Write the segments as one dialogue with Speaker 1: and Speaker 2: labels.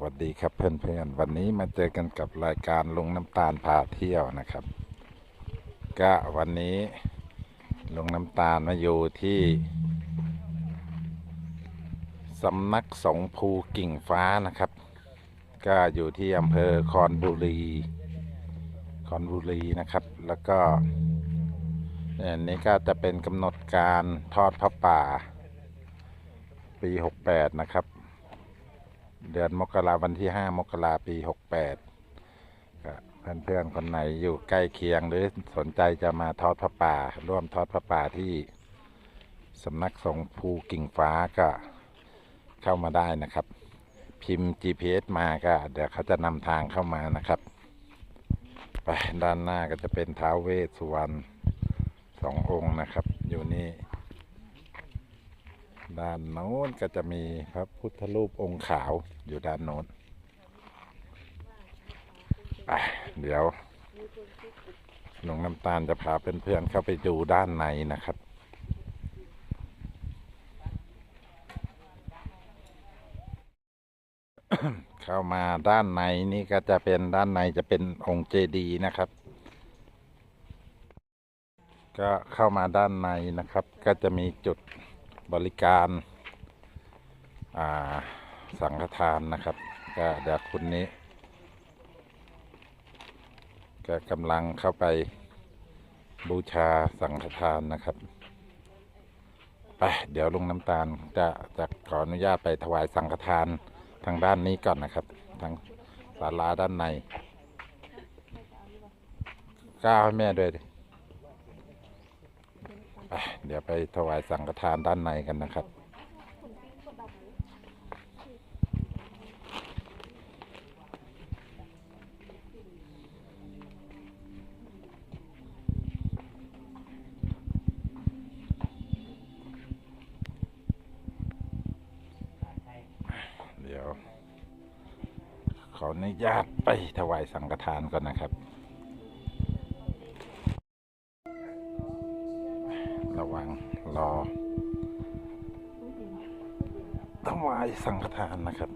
Speaker 1: วัสดีครับเพื่อนๆ วันนี้มาเจอกันกับรายการลุงน้ำตาลพาเที่ยวนะครับ ก็วันนี้ลุงน้ำตาลมาอยู่ที่สำนักสงภูกิ่งฟ้านะครับ ก็อยู่ที่อำเภอคอนบุรีคอนบุรีนะครับ แล้วก็อันนี้ก็จะเป็นกำหนดการทอดพระป่า ปี 68 นะครับ เดือนมกราวันที่ 5 มกราปี 68ก็เพื่อนๆคนไหนอยู่ใกล้เคียงหรือสนใจจะมาทอดพระป่า ร่วมทอดพระป่าที่สำนักสงฆ์ภูกิ่งฟ้าก็เข้ามาได้นะครับ พิมพ์ GPS มาก็เดี๋ยวเขาจะนำทางเข้ามานะครับ ไปด้านหน้าก็จะเป็นท้าวเวสสุวรรณสององค์นะครับ อยู่นี่ ด้านโน้นก็จะมีพระพุทธรูปองค์ขาวอยู่ด้านโน้นไปเดี๋ยวหลวงน้ำตาลจะพาเพื่อนๆเข้าไปดูด้านในนะครับเข้ามาด้านในนี่ก็จะเป็นด้านในจะเป็นองค์เจดีย์นะครับ ก็เข้ามาด้านในนะครับ ก็จะมีจุด บริการาสังฆทานนะครับ ก็เดี๋ยวคุณนี้ ก็กำลังเข้าไปบูชาสังฆทานนะครับไปเดี๋ยวลุงน้ำตาลจะจะขออนุญาตไปถวายสังฆทานทางด้านนี้ก่อนนะครับ ทางศาลาด้านในก้าวให้แม่ด้วยดิ เดี๋ยวไปถวายสังฆทานด้านในกันนะครับ เดี๋ยว ขออนุญาตไปถวายสังฆทานก่อนนะครับ วังรองวายสังฆทานนะครับ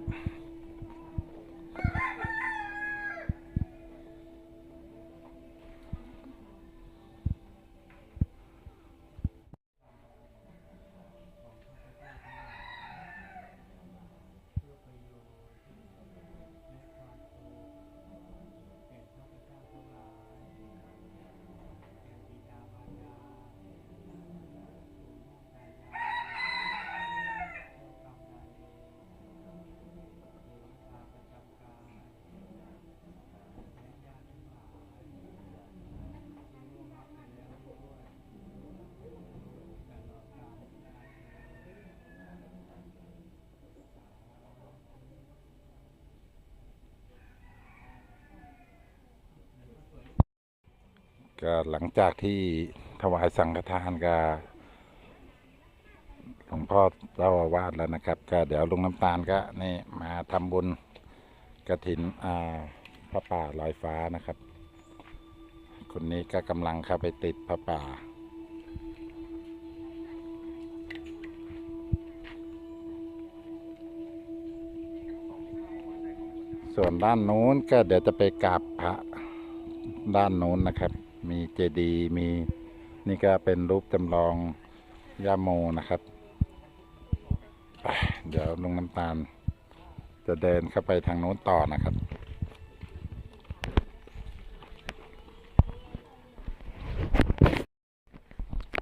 Speaker 1: ก็หลังจากที่ถวายสังฆทานกับหลวงพ่อเจ้าอาวาสแล้วนะครับ ก็เดี๋ยวลุงน้ำตาลก็นี่มาทำบุญกระถินอ่าพระป่าลอยฟ้านะครับ คนนี้ก็กำลังเข้าไปติดพระป่าส่วนด้านโน้นก็เดี๋ยวจะไปกราบพระด้านโน้นนะครับ มีเจดีย์มีนี่ก็เป็นรูปจำลองย่าโมนะครับ เดี๋ยวลุงน้ำตาล จะเดินเข้าไปทางโน้นต่อนะครับ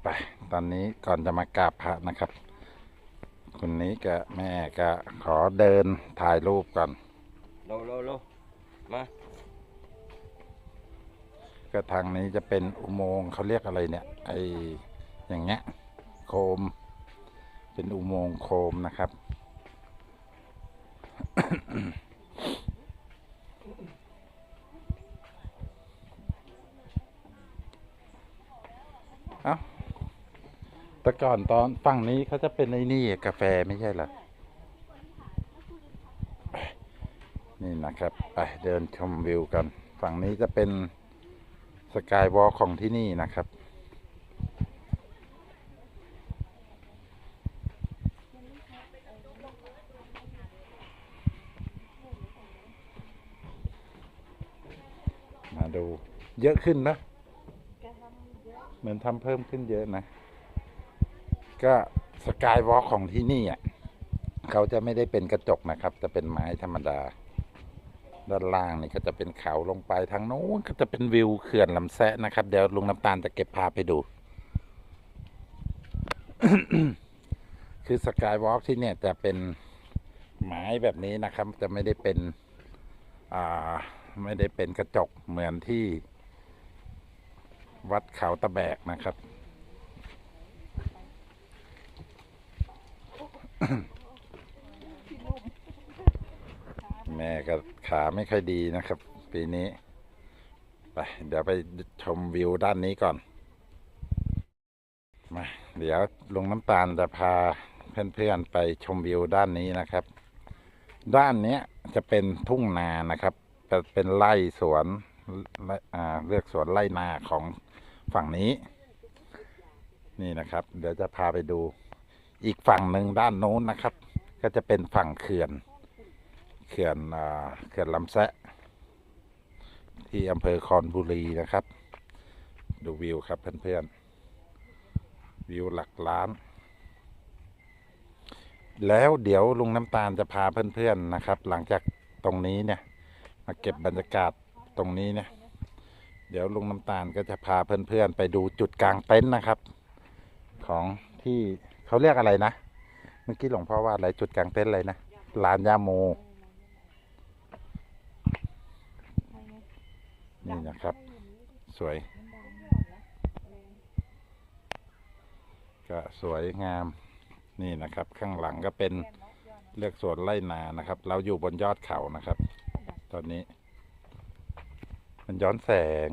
Speaker 1: ไป ตอนนี้ก่อนจะมากราบพระนะครับคนนี้กับแม่ก็ขอเดินถ่ายรูปก่อน
Speaker 2: โลโลโลมา
Speaker 1: ก็ทางนี้จะเป็นอุโมงค์เขาเรียกอะไรเนี่ยไออย่างเงี้ยโคม เป็นอุโมงค์โคมนะครับ เอ้าแต่ก่อนตอนฝั่งนี้เขาจะเป็นไอ้นี่กาแฟไม่ใช่เหรอ นี่นะครับ ไปเดินชมวิวกัน ฝั่งนี้จะเป็น สกายวอลของที่นี่นะครับมาดูเยอะขึ้นนะเหมือนทำเพิ่มขึ้นเยอะนะ ก็สกายวอลของที่นี่อะเขาจะไม่ได้เป็นกระจกนะครับ จะเป็นไม้ธรรมดา ด้านล่างนี่ก็จะเป็นเขาลงไปทางโน้นก็จะเป็นวิวเขื่อนลำแซะนะครับ เดี๋ยวลุงน้ำตาลจะเก็บภาพไปดู คือสกายวอล์กที่เนี่ยจะเป็นไม้แบบนี้นะครับ จะไม่ได้เป็นอ่าไม่ได้เป็นกระจกเหมือนที่วัดเขาตะแบกนะครับ แม่ก็ ขาไม่ค่อยดีนะครับ ปีนี้ ไป เดี๋ยวไปชมวิวด้านนี้ก่อน มา เดี๋ยวลุงน้ำตาลจะพาเพื่อนๆไปชมวิวด้านนี้นะครับ ด้านนี้จะเป็นทุ่งนานะครับเป็นไร่สวนเลือกสวนไร่นาของฝั่งนี้ นี่นะครับ เดี๋ยวจะพาไปดูอีกฝั่งหนึ่งด้านโน้นนะครับ ก็จะเป็นฝั่งเขื่อน ขื่อนเขื่อนลำแซะ ที่อำเภอคอนบุรีนะครับ ดูวิวครับเพื่อนๆ วิวหลักล้าน แล้วเดี๋ยวลุงน้ำตาลจะพาเพื่อนๆนะครับ หลังจากตรงนี้เนี่ย มาเก็บบรรยากาศตรงนี้เนี่ย เดี๋ยวลุงน้ำตาลก็จะพาเพื่อนๆ ไปดูจุดกลางเต็นท์นะครับ ของที่เขาเรียกอะไรนะ เมื่อกี้หลวงพ่อว่าอะไรจุดกลางเต็นท์อะไรนะลานยาโม นี่นะครับ สวย ก็สวยงามนี่นะครับ ข้างหลังก็เป็นเลือกสวนไร่นานะครับ เราอยู่บนยอดเขานะครับ ตอนนี้ มันย้อนแสง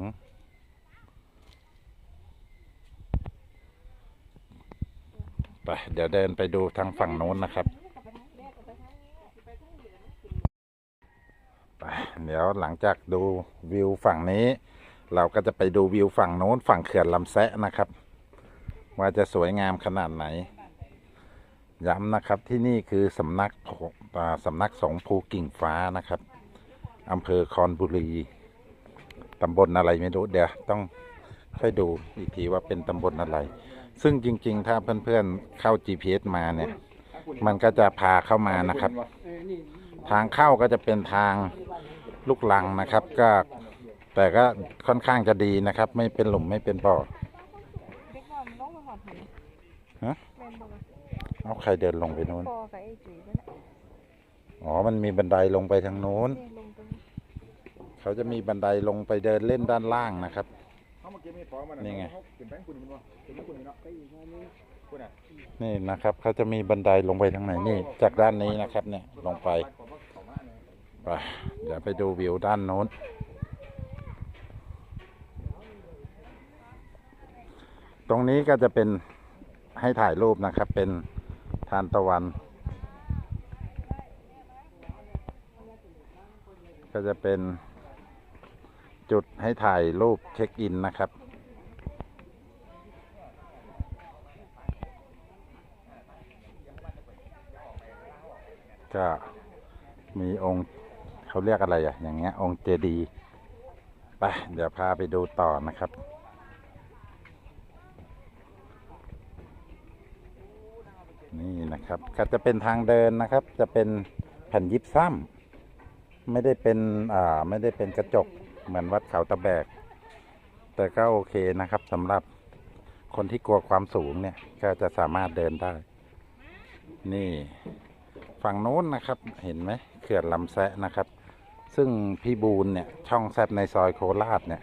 Speaker 1: ไป เดี๋ยวเดินไปดูทางฝั่งโน้นนะครับ ไป เดี๋ยวหลังจากดูวิวฝั่งนี้ เราก็จะไปดูวิวฝั่งโน้นฝั่งเขื่อนลำแซะนะครับ ว่าจะสวยงามขนาดไหน ย้ำนะครับที่นี่คือสำนักสำนักสงภูกิ่งฟ้านะครับอำเภอคอนบุรีตำบลอะไรไม่รู้เดี๋ยวต้องค่อยดูอีกทีว่าเป็นตำบลอะไร ซึ่งจริง ๆ ถ้าเพื่อนๆเข้า GPS มาเนี่ย มันก็จะพาเข้ามานะครับ ทางเข้าก็จะเป็นทางลูกลังนะครับ ก็แต่ก็ค่อนข้างจะดีนะครับ ไม่เป็นหลุมไม่เป็นบ่อ
Speaker 3: เด็กน้อยมันลงมาหอดหน
Speaker 1: ฮะ
Speaker 3: แมนบ่วะ
Speaker 1: เอาใครเดินลงไปนู้น
Speaker 3: ปอกับไอ้จุ๋ยนั่นแหละ
Speaker 1: อ๋อ มันมีบันไดลงไปทางโน้น
Speaker 3: นี่ลงตรงนี้
Speaker 1: เขาจะมีบันไดลงไปเดินเล่นด้านล่างนะครับ
Speaker 4: เขามาเก็บมีดพร้อมมัน
Speaker 1: นี่ไง
Speaker 4: เขาเก็บแป้งคุณมันวะเก็บแป้งคุณนี่เนาะคุณอะ
Speaker 1: นี่นะครับ เขาจะมีบันไดลงไปทางไหนนี่ จากด้านนี้นะครับ เนี่ยลงไป ไปเดี๋ยวไปดูวิวด้านโน้น ตรงนี้ก็จะเป็นให้ถ่ายรูปนะครับ เป็นทานตะวัน ก็จะเป็นจุดให้ถ่ายรูปเช็คอินนะครับก็มีองค์ เขาเรียกอะไรอะอย่างเงี้ย องค์เจดีไปเดี๋ยวพาไปดูต่อนะครับ นี่นะครับก็จะเป็นทางเดินนะครับ จะเป็นแผ่นยิบซ้ำไม่ได้เป็นอ่าไม่ได้เป็นกระจกเหมือนวัดเขาตะแบก แต่ก็โอเคนะครับสำหรับคนที่กลัวความสูงเนี่ย ก็จะสามารถเดินได้ นี่ ฝั่งโน้นนะครับ เห็นไหมเขื่อนลำแซะนะครับ ซึ่งพี่บูนเนี่ยช่องแซดในซอยโคราชเนี่ย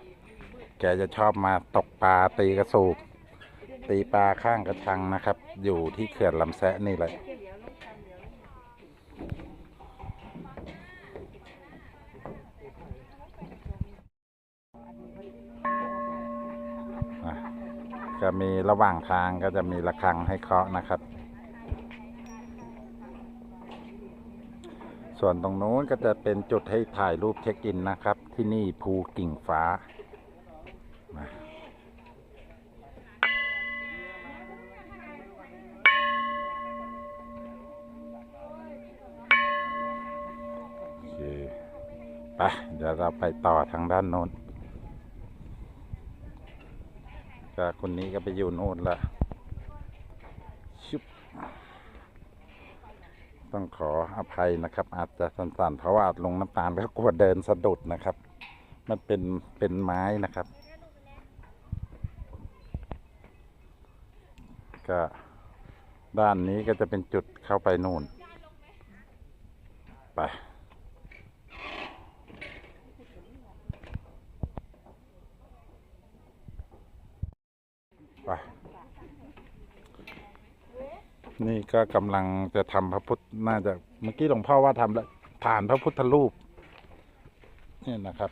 Speaker 1: แกจะชอบมาตกปลาตีกระสูบตีปลาข้างกระชังนะครับ อยู่ที่เขื่อนลำแซะนี่แหละอะก็มีระหว่างทางก็จะมีระฆังให้เคาะนะครับ ส่วนตรงโน้นก็จะเป็นจุดให้ถ่ายรูปเช็คอินนะครับ ที่นี่ภูกิ่งฟ้ามาไปเดี๋ยวเราไปต่อทางด้านโน้นก็คนนี้ก็ไปอยู่โน่นละชุบ ต้องขออภัยนะครับ อาจจะสั่นๆเพราะว่าลงน้ำตาลก็กลัวเดินสะดุดนะครับ มันเป็นเป็นไม้นะครับ ก็ด้านนี้ก็จะเป็นจุดเข้าไปนู่น ไป นี่ก็กำลังจะทำพระพุทธน่าจะเมื่อกี้หลวงพ่อว่าทำแล้วฐานพระพุทธรูปนี่นะครับ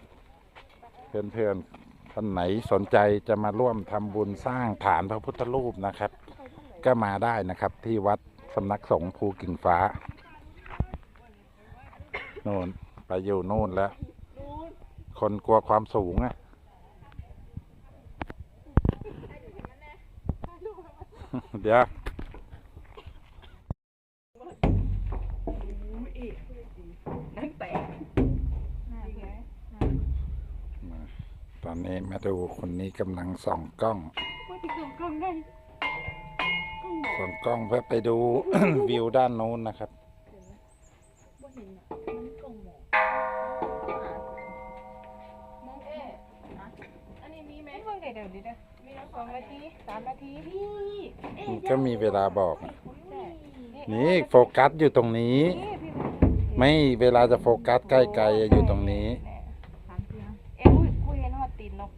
Speaker 1: เพื่อนๆท่านไหนสนใจจะมาร่วมทำบุญสร้างฐานพระพุทธรูปนะครับ ก็มาได้นะครับที่วัดสำนักสงฆ์ภูกิ่งฟ้าโน่นไปอยู่โน่นแล้ว คนกลัวความสูงอะเดี๋ยว
Speaker 3: นั่นแตกน่าไง
Speaker 1: มาต อนนี้มาดูคนนี้กำลังส่องกล้อง
Speaker 3: ว่าที่ของกล้องได้กล้องบอก
Speaker 1: ส่องกล้องเพื่อไปดู วิวด้านโน้นนะครับ
Speaker 3: ว่าเห็นอะมันกล้องหมอกมองเอ๊ะอันนี้มีไหมเพิ่งได้เดี๋ยวนี้เด้อมีแล้วสองนาทีสามนาทีพี่เอ๊ะ
Speaker 1: มันก็มีเวลาบอกอะ
Speaker 3: ใช่
Speaker 1: นี่โฟกัสอยู่ตรงนี้
Speaker 3: นี่พี่
Speaker 1: ไม่เวลาจะโฟกัสใกล้ๆอยู่ตรงนี้
Speaker 3: ถามพี่นะเอ๊ะอุ้ยกูเห็นฮอตตีนนก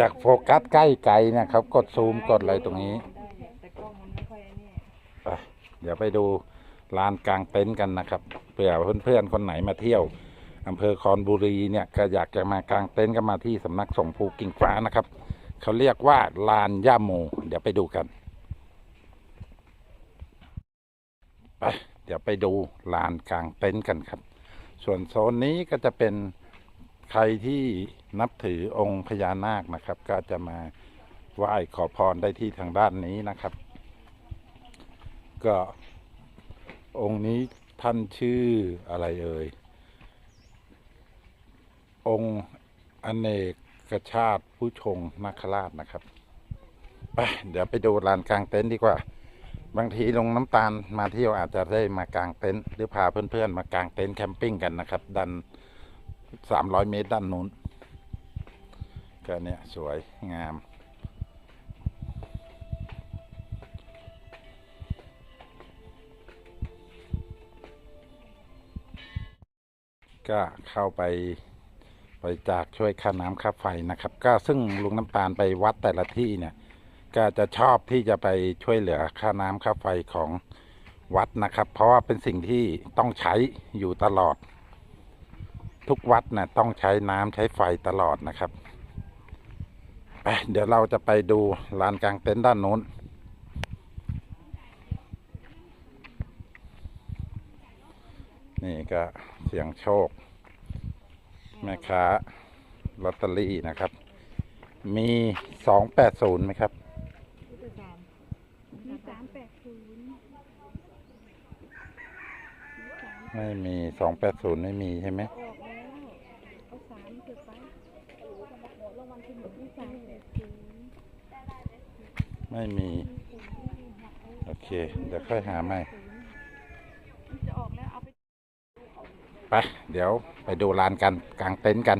Speaker 1: อยากโฟกัสใกล้ไกลนี่ยครับ กดซูมกดอะไรตรงนี้
Speaker 3: ได้เนี่ยแต่กล้องมันไม่ค่อยไอ้นี่
Speaker 1: ไปเดี๋ยวไปดูลานกลางเต็นท์กันนะครับเผื่อเพื่อนๆคนไหนมาเที่ยวอำเภอคอนบุรีเนี่ยก็อยากจะมากลางเต็นท์ก็มาที่สำนักสงฆ์ภูกิ่งฟ้านะครับ เขาเรียกว่าลานย่าโมเดี๋ยวไปดูกันไปเดี๋ยวไปดูลานกลางเต็นท์กันครับ ส่วนโซนนี้ก็จะเป็น ใครที่นับถือองค์พญานาคนะครับ ก็จะมาไหว้ขอพรได้ที่ทางด้านนี้นะครับ ก็องค์นี้ท่านชื่ออะไรเอ่ย องค์อเนกชาติผู้ชงนาคราชนะครับ ไปเดี๋ยวไปดูลานกลางเต็นท์ดีกว่า บางทีลงน้ำตาลมาเที่ยวอาจจะได้มากางเต็นท์หรือพาเพื่อนๆ มากางเต็นท์แคมปิ้งกันนะครับ ดัน สามร้อยเมตรด้านนู้นก็เนี่ยสวยงาม ก็เข้าไปไปจากช่วยค่าน้ำค่าไฟนะครับ ก็ซึ่งลุงน้ำตาลไปวัดแต่ละที่เนี่ย ก็จะชอบที่จะไปช่วยเหลือค่าน้ำค่าไฟของวัดนะครับ เพราะว่าเป็นสิ่งที่ต้องใช้อยู่ตลอด ทุกวัดนะต้องใช้น้ำใช้ไฟตลอดนะครับไปเดี๋ยวเราจะไปดูลานกลางเต็นท์ด้านโน้น นี่ก็เสียงโชค แม่ค้าลอตเตอรี่นะครับ มีสองแปดศูนย์ไหมครับ
Speaker 3: มีสามแปดศูนย์
Speaker 1: ไม่มีสองแปดศูนย์ไม่มีใช่ไหม
Speaker 3: ออกแล้วเอาสามเก็บไว้รางวัลที่หนึ่งที่สามแปดศูนย์
Speaker 1: ไม่มี โอเค เดี๋ยวค่อยหาใหม่
Speaker 3: จะออกแล้วเอาไป
Speaker 1: ไป เดี๋ยวไปดูลานกัน กลางเต็นท์กัน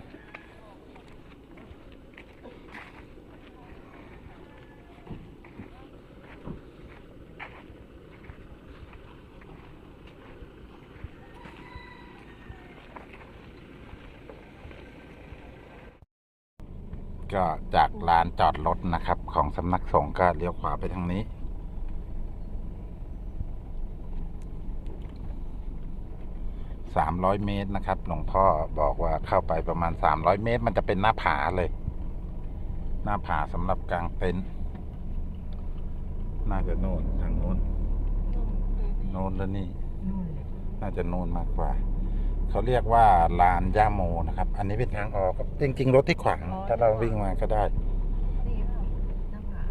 Speaker 1: ก็จากลานจอดรถนะครับ ของสำนักสงฆ์ก็เลี้ยวขวาไปทางนี้ สามร้อยเมตรนะครับ หลวงพ่อบอกว่าเข้าไปประมาณสามร้อยเมตร มันจะเป็นหน้าผาเลย หน้าผาสำหรับกลางเต็นท์ น่าจะโน่นทางโน้น โน้นแล้วนี่ น่าจะโน่นมากกว่าเขาเรียกว่าลานย่าโมนะครับ อันนี้เป็นทางออกครับจริง ๆ รถที่ขวาง ถ้าเราวิ่งมาก็ได้
Speaker 3: นี่ค่ะหน้าผา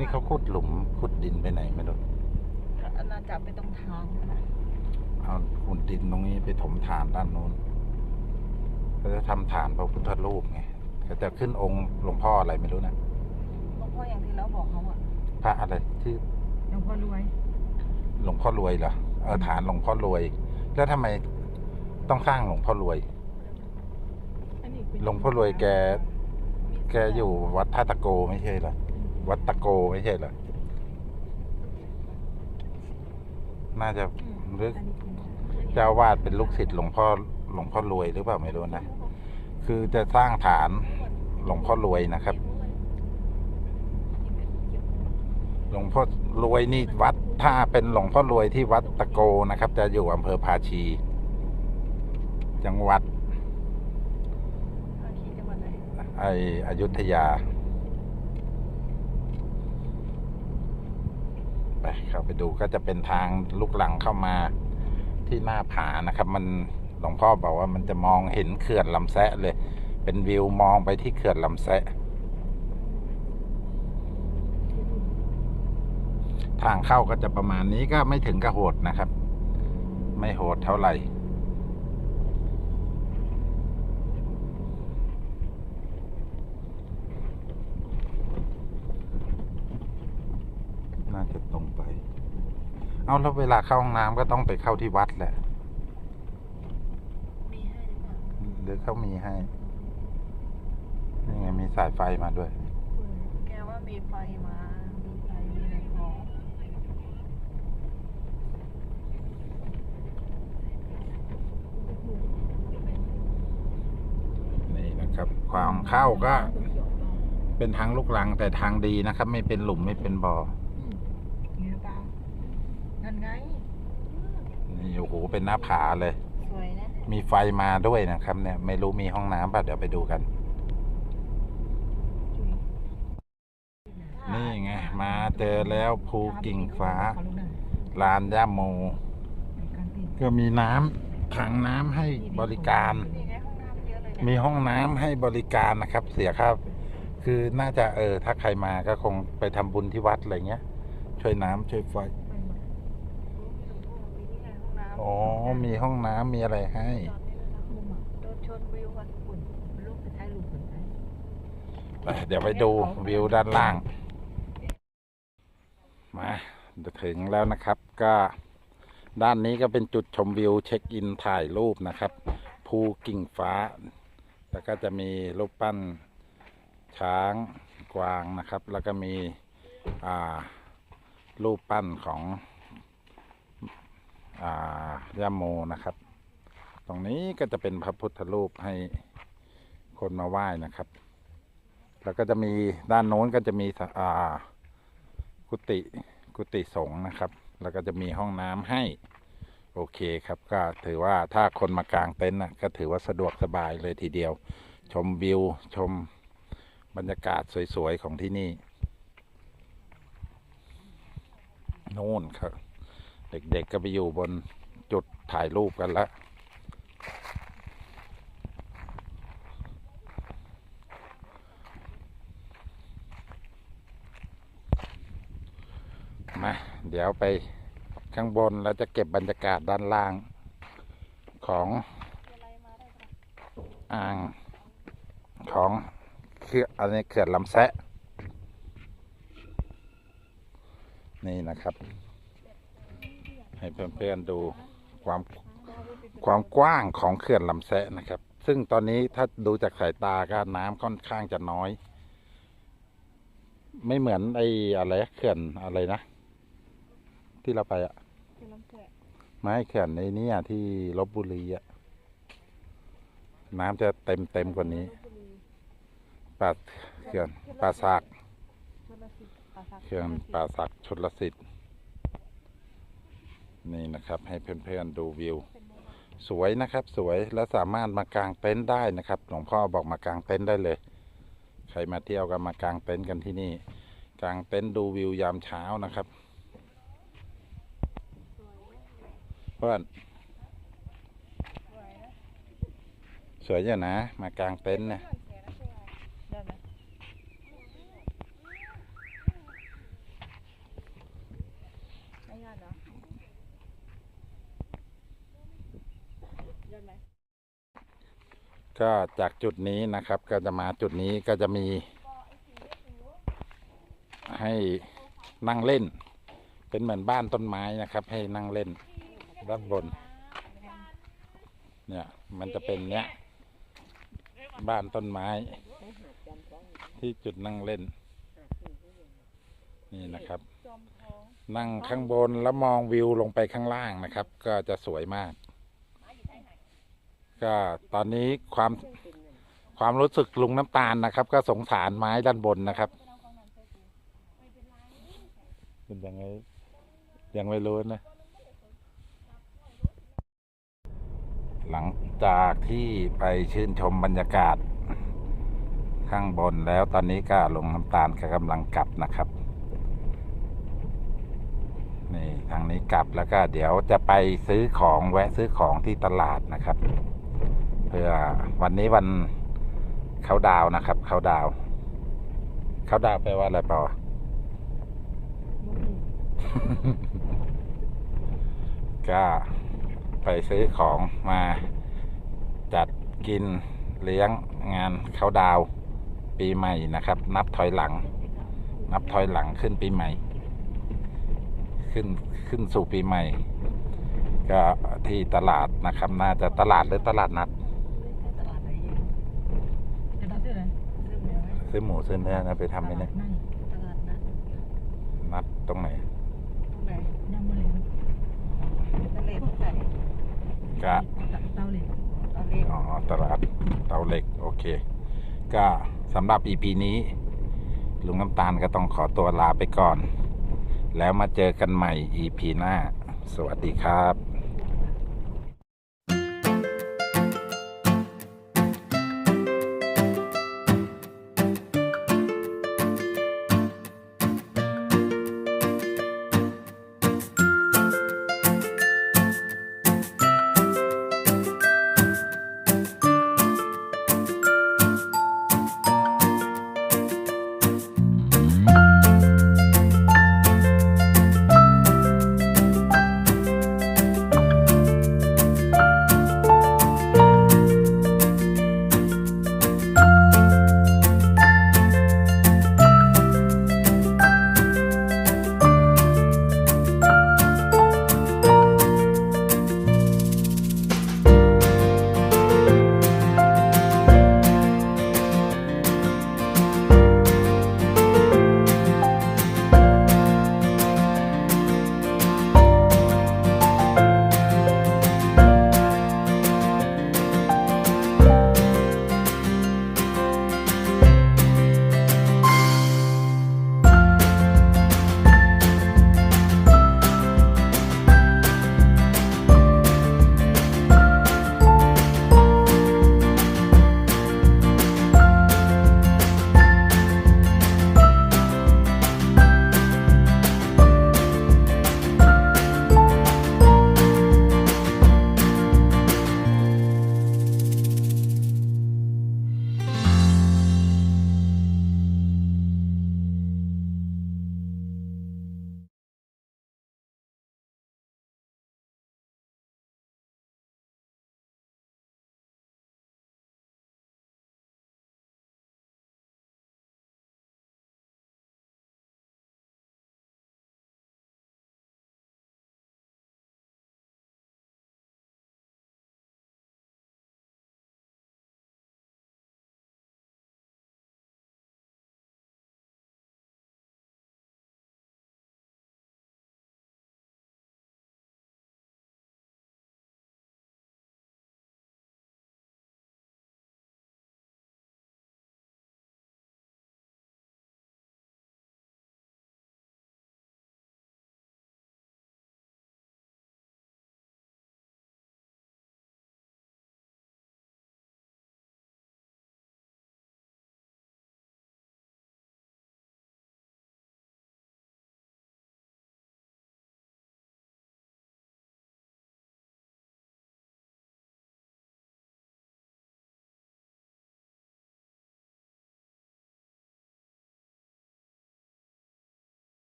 Speaker 1: นี่เขาขุดหลุมขุดดินไปไหนไม่รู้
Speaker 3: อาณาจับไปตรงทางนะ
Speaker 1: เอาขุดดินตรงนี้ไปถมฐานด้านโน้นก็จะทำฐานพระพุทธรูปไงก็จะขึ้นองค์หลวงพ่ออะไรไม่รู้นะ
Speaker 3: หลวงพ่ออย่างที่เราบอกเขาอะ
Speaker 1: พระอะไรที่
Speaker 3: หลวงพ่อรวย
Speaker 1: หลวงพ่อรวยเหรอเออฐานหลวงพ่อรวย แล้วทำไมต้องสร้างหลวงพ่อรวย หลวงพ่อรวยแก แกอยู่วัดท่าตะโกไม่ใช่เหรอ วัดตะโกไม่ใช่เหรอ น่าจะหรือเจ้าอาวาดเป็นลูกศิษย์หลวงพ่อหลวงพ่อรวยหรือเปล่าไม่รู้นะ คือจะสร้างฐานหลวงพ่อรวยนะครับ หลวงพ่อรวยนี่วัด ถ้าเป็นหลวงพ่อรวยที่วัดตะโกนะครับ จะอยู่อำเภอภาชี จังหวัด
Speaker 3: ภาคีจังหวัดไหน
Speaker 1: ไออยุธยา ไป เข้าไปดูก็จะเป็นทางลูกหลังเข้ามาที่หน้าผานะครับ มันหลวงพ่อบอกว่ามันจะมองเห็นเขื่อนลำแซะเลย เป็นวิวมองไปที่เขื่อนลำแซะทางเข้าก็จะประมาณนี้ก็ไม่ถึงกระโหดนะครับ ไม่โหดเท่าไหร่ น่าจะตรงไป เอาแล้วเวลาเข้าห้องน้ำก็ต้องไปเข้าที่วัดแหละ
Speaker 3: มีให้หรือเปล่า
Speaker 1: หรือเขามีให้นี่ไงมีสายไฟมาด้วย
Speaker 3: แกว่ามีไฟมา มีไฟมีอะไรของ
Speaker 1: นี่นะครับ ความเข้าก็ เป็นทางลูกลังแต่ทางดีนะครับ ไม่เป็นหลุมไม่เป็นบ่อ
Speaker 3: เนี่ยเปล่านั่นไง
Speaker 1: นี่ โอ้โหเป็นหน้าผาเลย
Speaker 3: สวยนะเนี่ย
Speaker 1: มีไฟมาด้วยนะครับ เนี่ย ไม่รู้มีห้องน้ำป่ะเดี๋ยวไปดูกัน นี่ไง มาเจอแล้วภูกิ่งฟ้า ลานย่าโม ก็มีน้ำถังน้ำให้บริการ
Speaker 3: นี่ไงห้องน้ำเยอะเลยนะ
Speaker 1: มีห้องน้ำให้บริการนะครับ เสียค่าคือน่าจะเออ ถ้าใครมาก็คงไปทำบุญที่วัดอะไรเงี้ย ช่วยน้ำช่วยไฟ อ๋อ มีห้องน้ำมีอะไรให้
Speaker 3: โดนชนวิววันฝุ่นลูกไปถ่ายรูปคนไหน
Speaker 1: ไปเดี๋ยวไปดูวิวด้านล่าง มาถึงแล้วนะครับ ก็ด้านนี้ก็เป็นจุดชมวิวเช็คอินถ่ายรูปนะครับภูกิ่งฟ้า แล้วก็จะมีรูปปั้นช้างกวางนะครับ แล้วก็มีอ่ารูปปั้นของอ่า ย่าโมนะครับ ตรงนี้ก็จะเป็นพระพุทธรูปให้คนมาไหว้นะครับ แล้วก็จะมีด้านโน้นก็จะมีอ่ากุฏิกุฏิสงฆ์นะครับ แล้วก็จะมีห้องน้ำให้โอเคครับก็ถือว่าถ้าคนมากางเต็นท์นะก็ถือว่าสะดวกสบายเลยทีเดียว ชมวิวชมบรรยากาศสวย ๆ ของที่นี่ โน่นครับ เด็กๆก็ไปอยู่บนจุดถ่ายรูปกันแล้วมาเดี๋ยวไปข้างบนแล้วจะเก็บบรรยากาศด้านล่างของอ่างของเขื่อนอันนี้เขื่อนลำแซะนี่นะครับ ให้เพื่อนๆดูความความกว้างของเขื่อนลำแซะนะครับ ซึ่งตอนนี้ถ้าดูจากสายตาก็น้ำค่อนข้างจะน้อย ไม่เหมือนไอ้อะไรเขื่อนอะไรนะ ที่เราไปอะ
Speaker 3: เป็นลำแกะ
Speaker 1: ไม่เขื่อนในนี้อะที่ลบบุรีอะน้ำจะเต็มเต็มกว่านี้ป่าเขื่อนป่าสัก
Speaker 3: ชลสิทธิ์ปราสาท
Speaker 1: เขื่อนป่าสักชลสิทธิ์ นี่นะครับให้เพื่อนๆดูวิว สวยนะครับสวยและสามารถมากางเต็นท์ได้นะครับหลวงพ่อบอกมากางเต็นท์ได้เลย ใครมาเที่ยวก็มากางเต็นท์กันที่นี่ กางเต็นท์ดูวิวยามเช้านะครับ เพื่อน
Speaker 3: สวยนะ
Speaker 1: สวยอยู่นะ มากางเต็นท์เนี่ย
Speaker 3: เดินไหมไม่ยากเหรอเดินไหม
Speaker 1: ก็จากจุดนี้นะครับ ก็จะมาจุดนี้ก็จะมีให้นั่งเล่น เป็นเหมือนบ้านต้นไม้นะครับ ให้นั่งเล่นด้านบน เนี่ยมันจะเป็นเนี้ยบ้านต้นไม้ ที่จุดนั่งเล่น นี่นะครับ นั่งข้างบนแล้วมองวิวลงไปข้างล่างนะครับ ก็จะสวยมาก ก็ตอนนี้ความความรู้สึกลุงน้ำตาลนะครับ ก็สงสารไม้ด้านบนนะครับเป็นยังไงยังไม่รู้นะ หลังจากที่ไปชื่นชมบรรยากาศ ข้างบนแล้วตอนนี้ก็ลุงน้ำตาลก็กำลังกลับนะครับนี่ทางนี้กลับแล้วก็เดี๋ยวจะไปซื้อของแวะซื้อของที่ตลาดนะครับ เพื่อวันนี้วันเขาดาวน์นะครับ เขาดาวน์เขาดาวน์แปลว่าอะไรเปล่าก็ไปซื้อของมาจัดกินเลี้ยงงานเขาดาวน์ปีใหม่นะครับ นับถอยหลัง นับถอยหลังขึ้นปีใหม่ ขึ้นขึ้นสู่ปีใหม่ ก็ที่ตลาดนะครับ น่าจะตลาดหรือตลาดนัด
Speaker 5: ตลาดไหนจะไปซื้ออะไร ซื้อหมูไหม
Speaker 1: ซื้อหมูซื้อเนื้อนะไปทำไหมเนี่ย
Speaker 5: ไม่ตลาดนัด
Speaker 1: นัดตรงไหน
Speaker 5: ตรงไหนย่างมะเร็งทะเลตรงไหน
Speaker 1: ก็
Speaker 5: เตาเหล็กเตาเหล็ก
Speaker 1: อ๋อตลาดเตาเหล็กโอเค ก็สำหรับ EP นี้ ลุงน้ำตาลก็ต้องขอตัวลาไปก่อน แล้วมาเจอกันใหม่ EP หน้า สวัสดีครับ